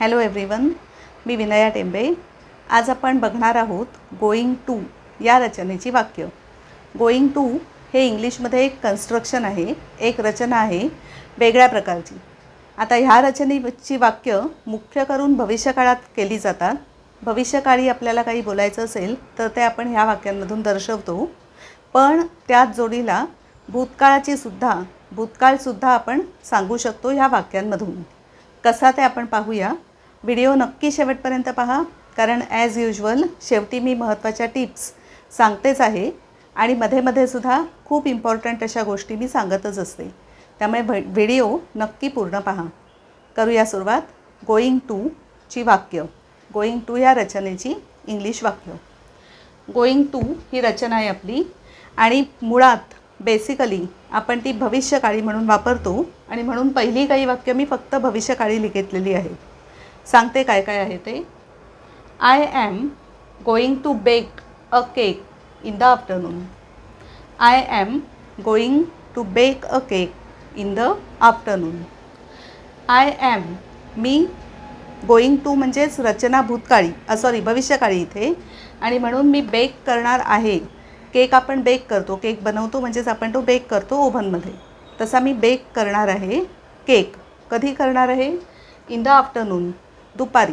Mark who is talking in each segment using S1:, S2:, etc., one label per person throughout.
S1: Hello everyone मी विनया टेंबे. आज आपण बघणार आहोत गोईंग टू या रचनेची वाक्य. गोईंग टू हे इंग्लिशमध्ये एक कन्स्ट्रक्शन आहे एक रचना आहे वेगळ्या प्रकारची. आता ह्या रचनेची वाक्य मुख्य करून भविष्यकाळात केली जातात. भविष्यकाळी आपल्याला काही बोलायचं असेल तर ते आपण ह्या वाक्यांमधून दर्शवतो. पण त्याच जोडीला भूतकाळाची सुद्धा भूतकाळसुद्धा आपण सांगू शकतो ह्या वाक्यांमधून. कसा ते आपण पाहूया. व्हिडिओ नक्की शेवटपर्यंत पहा कारण ॲज युजल शेवटी मी महत्त्वाच्या टिप्स सांगतेच आहे आणि मध्ये मध्ये सुद्धा खूप इम्पॉर्टंट अशा गोष्टी मी सांगतच असते. त्यामुळे व्हिडिओ नक्की पूर्ण पहा. करूया सुरुवात. गोईंग टू ची वाक्य. गोईंग टू या रचनेची इंग्लिश वाक्य. गोईंग टू ही रचना आहे आपली आणि मुळात बेसिकली आपण ती भविष्यकाळी म्हणून वापरतो आणि म्हणून पहिली काही वाक्य मी फक्त भविष्यकाळी लिखितलेली आहेत सांगते काय काय आहे ते? I am going to bake a cake in the afternoon I am going to bake a cake in the afternoon I am me going to म्हणजेच रचना भूतकाळी सॉरी भविष्यकाळी इथे. आणि म्हणून मी बेक करणार आहे केक आपण बेक करतो केक बनवतो म्हणजेच आपण तो बेक करतो ओव्हनमध्ये. तसा मी बेक करणार आहे केक. कधी करणार आहे? In the afternoon. दुपारी.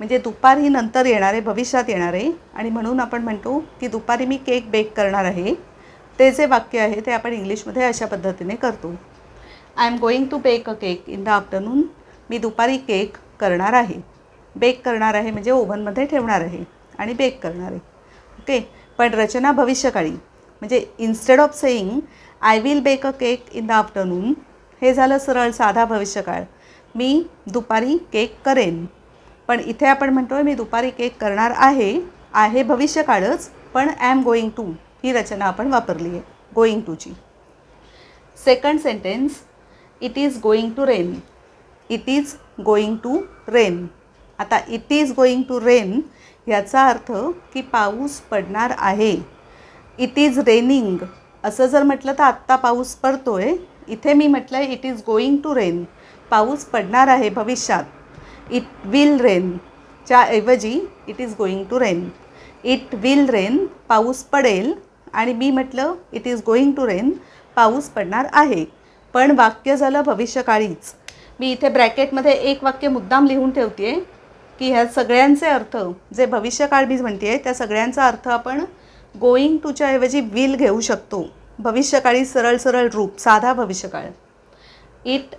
S1: म्हणजे दुपारी नंतर येणार आहे भविष्यात येणार आहे. आणि म्हणून आपण म्हणतो की दुपारी मी केक बेक करणार आहे. ते जे वाक्य आहे ते आपण इंग्लिशमध्ये अशा पद्धतीने करतो. I am going to bake a cake in the afternoon मी दुपारी केक करणार आहे. बेक करणार आहे म्हणजे ओव्हनमध्ये ठेवणार आहे आणि बेक करणार आहे. ओके? पण रचना भविष्यकाळी. म्हणजे instead of saying I will bake a cake in the afternoon हे झालं सरळ साधा भविष्यकाळ. मी दुपारी केक करेन. पण इथे आपण म्हणतो आहे मी दुपारी केक करणार आहे आहे भविष्यकाळच पण आय एम गोईंग टू ही रचना आपण वापरली आहे going टूची second sentence it is going to rain it is going to rain आता it is going to rain ह्याचा अर्थ की पाऊस पडणार आहे. इट इज रेनिंग असं जर म्हटलं तर आत्ता पाऊस पडतो आहे इथे मी म्हटलं it is going to rain पाऊस पडणार आहे भविष्यात. इट विल रेनच्या ऐवजी it is going to rain it will rain पाऊस पडेल. आणि मी म्हटलं it is going to rain पाऊस पडणार आहे. पण वाक्य झालं भविष्यकाळीच. मी इथे ब्रॅकेटमध्ये एक वाक्य मुद्दाम लिहून ठेवते आहे की ह्या सगळ्यांचे अर्थ जे भविष्यकाळ मी म्हणते आहे त्या सगळ्यांचा अर्थ आपण गोईंग टूच्या ऐवजी विल घेऊ शकतो. भविष्यकाळी सरळ सरळ रूप साधा भविष्यकाळ. इट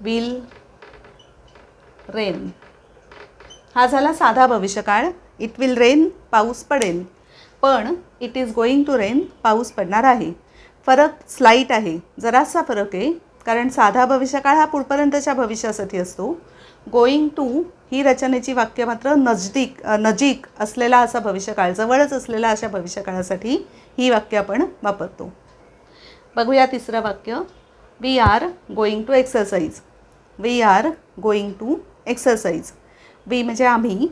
S1: विल रेन हा झाला साधा भविष्यकाळ. इट विल रेन पाऊस पडेल. पण it is going to rain पाऊस पडणार आहे. फरक स्लाईट आहे. जरासा फरक आहे. कारण साधा भविष्यकाळ हा पुढपर्यंतच्या भविष्यासाठी असतो. गोईंग टू ही रचनेची वाक्य मात्र नजदीक नजीक असलेला असा भविष्यकाळ जवळच असलेला अशा भविष्यकाळासाठी ही वाक्य आपण वापरतो. बघूया तिसरं वाक्य. We are going to exercise we are going to exercise we म्हणजे आम्ही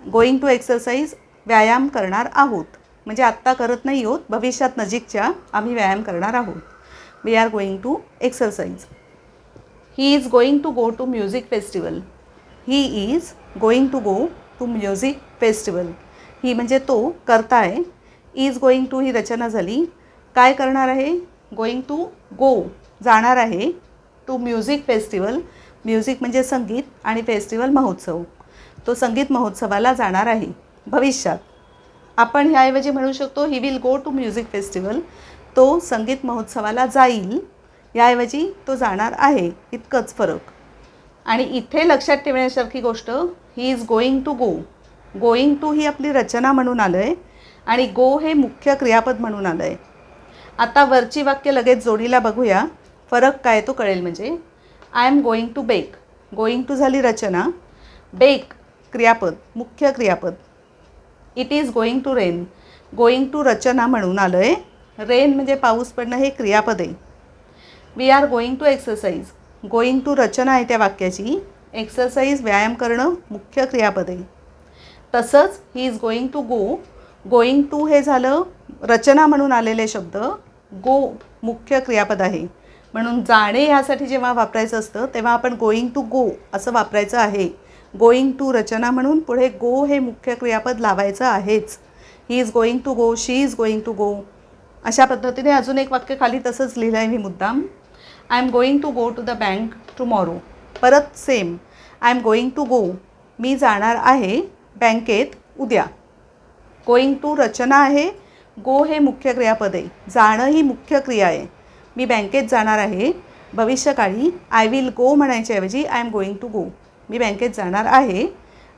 S1: गोईंग टू एक्सरसाइज व्यायाम करणार आहोत. म्हणजे आत्ता करत नाही आहोत भविष्यात नजीकच्या आम्ही व्यायाम करणार आहोत. We are going to exercise he is going to go to music festival he is going to go to music festival he म्हणजे तो करता आहे इज गोईंग टू ही रचना झाली. काय करणार आहे? गोईंग टू गो जाणार आहे टू म्युझिक फेस्टिवल म्युझिक म्हणजे संगीत आणि फेस्टिवल महोत्सव. तो संगीत महोत्सवाला जाणार आहे. भविष्यात. आपण ह्याऐवजी म्हणू शकतो he will go to music festival तो संगीत महोत्सवाला जाईल याऐवजी तो जाणार आहे. इतकंच फरक. आणि इथे लक्षात ठेवण्यासारखी गोष्ट he is going to go going to ही आपली रचना म्हणून आलं आहे आणि गो हे मुख्य क्रियापद म्हणून आलं आहे आता वरची वाक्य लगेच जोडीला बघूया. फरक काय तो कळेल म्हणजे I am going to bake going to झाली रचना. बेक क्रियापद मुख्य क्रियापद. It is going to rain going to रचना म्हणून आलं आहे रेन म्हणजे पाऊस पडणं हे क्रियापद. आहे we are going to exercise going to रचना आहे त्या वाक्याची. एक्सरसाइज व्यायाम करणं मुख्य क्रियापद. आहे तसंच he is going to go going to हे झालं रचना म्हणून आलेले शब्द. गो मुख्य क्रियापद आहे. म्हणून जाणे ह्यासाठी जेव्हा वापरायचं असतं तेव्हा आपण गोईंग टू गो असं वापरायचं आहे. गोईंग टू रचना म्हणून पुढे गो हे मुख्य क्रियापद लावायचं आहेच. He is going to go she is going to go अशा पद्धतीने अजून एक वाक्य खाली तसंच लिहिलं आहे मी मुद्दाम. I am going to go to the bank tomorrow परत same I am going to go मी जाणार आहे बँकेत उद्या. गोईंग टू रचना आहे. गो हे मुख्य क्रियापद. आहे जाणं ही मुख्य क्रिया आहे. मी बँकेत जाणार आहे. भविष्यकाळी I will go म्हणायच्याऐवजी I am going to go मी बँकेत जाणार आहे.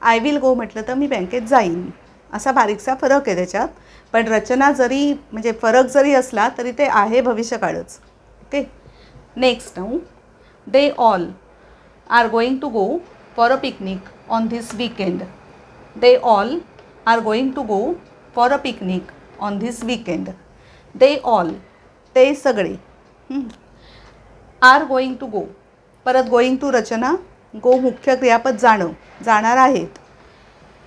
S1: आय विल गो म्हटलं तर मी बँकेत जाईन. असा बारीकसा फरक आहे त्याच्यात. पण रचना जरी म्हणजे फरक जरी असला तरी ते आहे भविष्यकाळच. Okay next now they all are going to go for a picnic on this weekend they all are going to go for a picnic on this weekend they all ते सगळे आर गोईंग टू गो परत going to रचना गो मुख्य क्रियापद जाणं जाणार आहेत.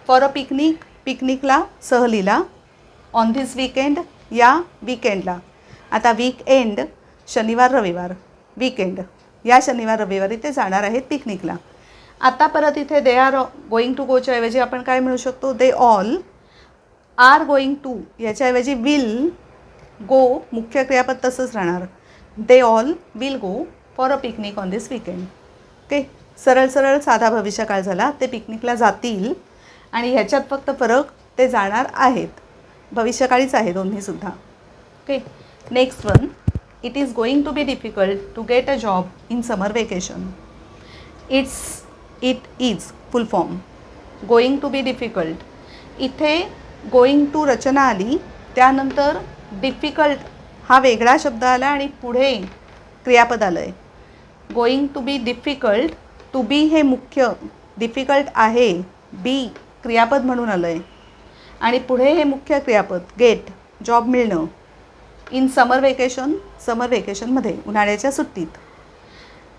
S1: For a picnic पिकनिकला सहलीला ऑन धिस वीकेंड या वीकेंडला आता वीकएंड शनिवार रविवार वीकेंड या शनिवार रविवारी ते जाणार आहेत पिकनिकला. आता परत इथे दे आर गोईंग टू गोच्या ऐवजी आपण काय म्हणू शकतो? They all are going to याच्याऐवजी will go मुख्य क्रियापद तसंच राहणार. They all will go for a picnic on this weekend okay सरळ सरळ साधा भविष्यकाळ झाला. ते पिकनिकला जातील. आणि ह्याच्यात फक्त फरक ते जाणार आहेत. भविष्यकाळीच आहे दोन्हीसुद्धा okay next one it is going to be difficult to get a job in summer vacation it's it is full form going to be difficult इथे गोईंग टू रचना आली त्यानंतर डिफिकल्ट हा वेगळा शब्द आला आणि पुढे क्रियापद आलं आहे going to be difficult to be हे मुख्य. डिफिकल्ट आहे बी क्रियापद म्हणून आलं आहे आणि पुढे हे मुख्य क्रियापद गेट जॉब मिळणं इन समर वेकेशन समर वेकेशनमध्ये उन्हाळ्याच्या सुट्टीत.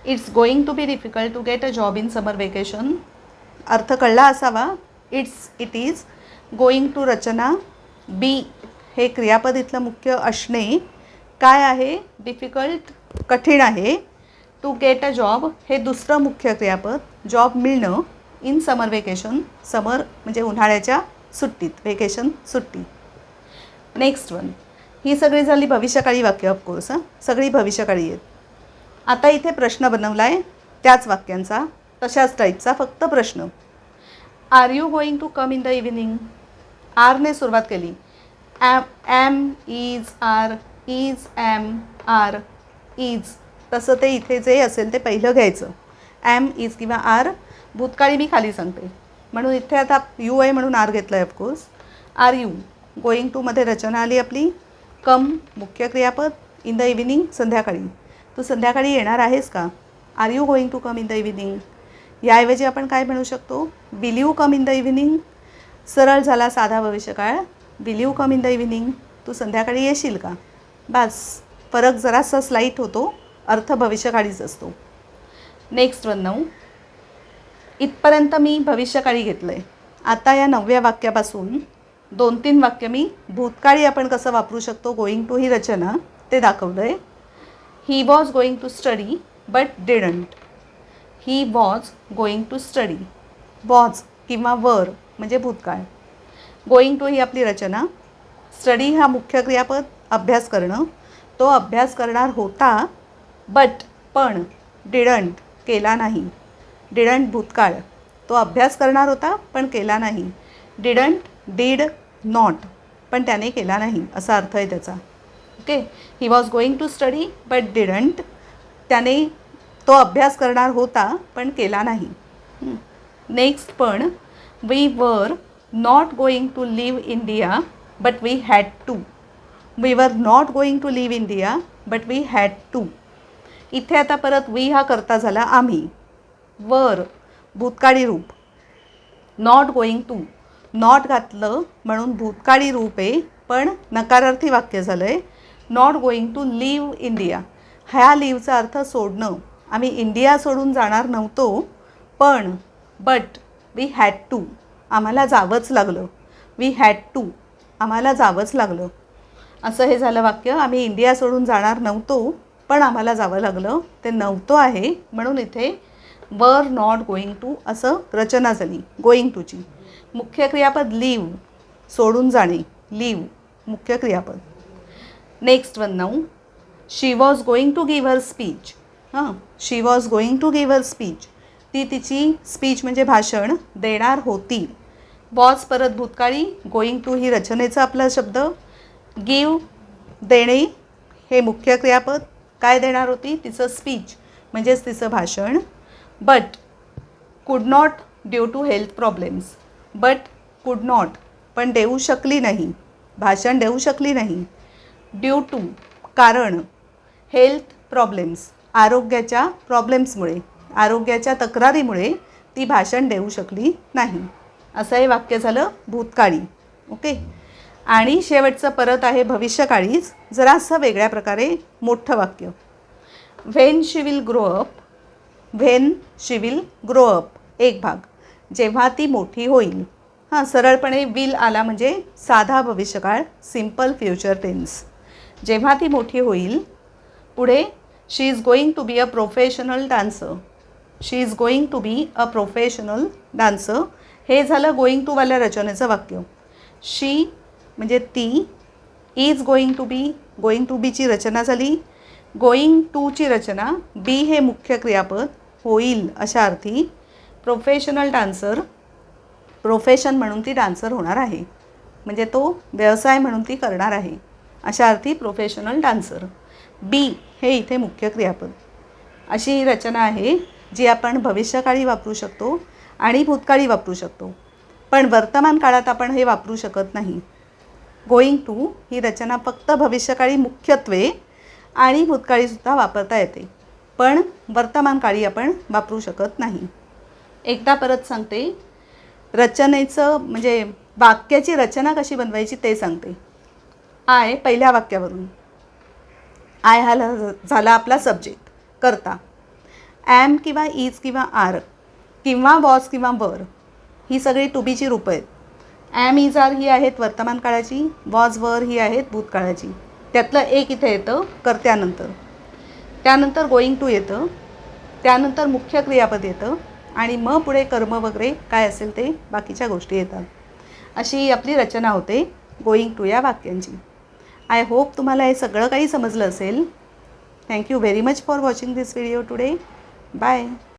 S1: It's going to be difficult to get a job in summer vacation अर्थ कळला असावा. It's it is going to Rachana. Be हे क्रियापद इथलं मुख्य असणे. काय आहे? डिफिकल्ट कठीण आहे. टू गेट अ जॉब हे दुसरं मुख्य क्रियापद जॉब मिळणं. इन समर वेकेशन समर म्हणजे उन्हाळ्याच्या सुट्टीत वेकेशन सुट्टी. नेक्स्ट वन ही सगळी झाली भविष्यकाळी वाक्य ऑफकोर्स हां? सगळी भविष्यकाळी आहेत. आता इथे प्रश्न बनवला आहे त्याच वाक्यांचा तशाच टाईपचा फक्त प्रश्न. Are you going to come in the evening आरने सुरुवात केली. Am am is are is am are is तसं ते इथे जे असेल ते पहिलं घ्यायचं. ॲम इज किंवा आर भूतकाळी मी खाली सांगते. म्हणून इथे आता यू आहे म्हणून आर घेतलं आहे of course are you going टूमध्ये रचना आली आपली. कम मुख्य क्रियापद इन द इव्हिनिंग संध्याकाळी. तू संध्याकाळी येणार आहेस का? Are you going to come in the evening याऐवजी आपण काय म्हणू शकतो? Will you come in the evening सरळ झाला साधा भविष्यकाळ. Will you come in the evening तू संध्याकाळी येशील का? बस फरक जरासा स्लाईट होतो. अर्थ भविष्यकाळीच असतो. नेक्स्ट वन नऊ इथपर्यंत मी भविष्यकाळी घेतलं आहे आता या नवव्या वाक्यापासून दोन तीन वाक्य मी भूतकाळी आपण कसं वापरू शकतो गोईंग टू ही रचना ते दाखवलं आहे he was going to study but didn't he was going to study was किंवा वर म्हणजे भूतकाळ. गोईंग टू ही आपली रचना. स्टडी हा मुख्य क्रियापद अभ्यास करणं. तो अभ्यास करणार होता बट पण डिडंट केला नाही. डिडंट भूतकाळ. तो अभ्यास करणार होता पण केला नाही. डिडंट डीड नॉट पण त्याने केला नाही असा अर्थ आहे त्याचा. Okay? He was going to study but didn't त्याने तो अभ्यास करणार होता पण केला नाही. नेक्स्ट पण we were not going to leave India but we had to we were not going to leave India but we had to इथे आता परत वी हा करता झाला आम्ही. वर भूतकाळी रूप. नॉट गोईंग टू नॉट घातलं म्हणून भूतकाळी रूप आहे पण नकारार्थी वाक्य झालं आहे not going to leave India ह्या लिव्हचा अर्थ सोडणं. आम्ही इंडिया सोडून जाणार नव्हतो पण बट वी हॅड टू आम्हाला जावंच लागलं. वी हॅड टू आम्हाला जावंच लागलं. असं हे झालं वाक्य. आम्ही इंडिया सोडून जाणार नव्हतो पण आम्हाला जावं लागलं. ते नव्हतं आहे म्हणून इथे वर नॉट गोईंग टू असं रचना झाली. गोईंग टूची मुख्य क्रियापद लिव्ह सोडून जाणे. लीव मुख्य क्रियापद. Next one now she was going to give her speech हां she was going to give her speech ती तिची स्पीच म्हणजे भाषण देणार होती. वॉज परत भूतकाळी गोईंग टू ही रचनेचा आपला शब्द. गिव देणे हे मुख्य क्रियापद. काय देणार होती? तिचं स्पीच म्हणजेच तिचं भाषण but could not due to health problems but could not पण देऊ शकली नाही. भाषण देऊ शकली नाही. ड्यू टू कारण. हेल्थ प्रॉब्लेम्स आरोग्याच्या प्रॉब्लेम्समुळे आरोग्याच्या तक्रारीमुळे ती भाषण देऊ शकली नाही. असं हे वाक्य झालं भूतकाळी. ओके आणि शेवटचं परत आहे भविष्यकाळीच. जरासं वेगळ्या प्रकारे मोठं वाक्य. When she will grow up when she will grow up. एक भाग. जेव्हा ती मोठी होईल. हां सरळपणे विल आला म्हणजे साधा भविष्यकाळ सिंपल फ्युचर टेन्स. जेव्हा ती मोठी होईल पुढे she is going to be a professional dancer. She is going to be a professional dancer. हे झालं गोईंग टूवाल्या रचनेचं वाक्य. शी म्हणजे ती is going to be going to बीची रचना झाली. गोईंग टूची रचना बी हे मुख्य क्रियापद होईल अशा अर्थी प्रोफेशनल डान्सर प्रोफेशन म्हणून ती डान्सर होणार आहे. म्हणजे तो व्यवसाय म्हणून ती करणार आहे. अशा अर्थी प्रोफेशनल डान्सर बी हे इथे मुख्य क्रियापद. अशी रचना आहे जी आपण भविष्यकाळी वापरू शकतो आणि भूतकाळी वापरू शकतो. पण वर्तमान काळात आपण हे वापरू शकत नाही. गोईंग टू ही रचना फक्त भविष्यकाळी मुख्यत्वे आणि भूतकाळीसुद्धा वापरता येते. पण वर्तमान काळी आपण वापरू शकत नाही. एकदा परत सांगते. रचनेचं म्हणजे वाक्याची रचना कशी बनवायची ते सांगते. आय पहिल्या वाक्यावरून. आय हा झाला आपला सब्जेक्ट करता. ॲम किंवा इज किंवा आर किंवा वॉज किंवा वर ही सगळी टुबीची रूपं आहेत. ॲम इज आर ही आहेत वर्तमान काळाची वॉज वर ही आहेत भूतकाळाची. त्यातलं एक इथे येतं कर्त्यानंतर. त्यानंतर गोईंग टू येतं. त्यानंतर मुख्य क्रियापद येतं. आणि मग पुढे कर्म वगैरे काय असेल ते बाकीच्या गोष्टी येतात. अशी आपली रचना होते गोईंग टू या वाक्यांची. आय होप तुम्हाला हे सगळं काही समजलं असेल. Thank you very much for watching this video today bye